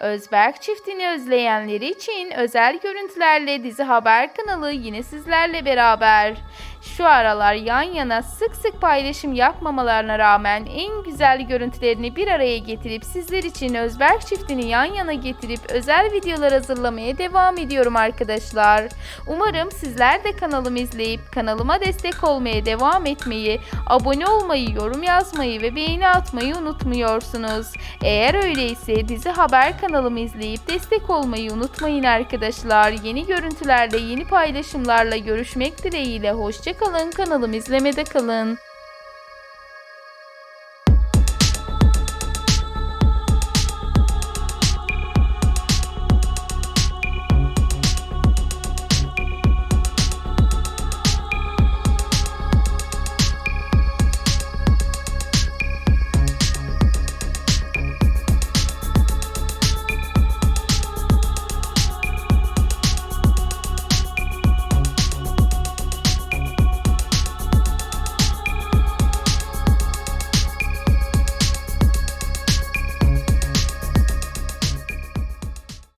Özberk çiftini özleyenleri için özel görüntülerle Dizi Haber kanalı yine sizlerle beraber. Şu aralar yan yana sık sık paylaşım yapmamalarına rağmen en güzel görüntülerini bir araya getirip sizler için Özberk çiftini yan yana getirip özel videolar hazırlamaya devam ediyorum arkadaşlar. Umarım sizler de kanalımı izleyip kanalıma destek olmaya devam etmeyi, abone olmayı, yorum yazmayı ve beğeni atmayı unutmuyorsunuz. Eğer öyleyse dizi haber kanalımı izleyip destek olmayı unutmayın arkadaşlar. Yeni görüntülerle, yeni paylaşımlarla görüşmek dileğiyle. Hoşçakalın. Kanalımı izlemede kalın.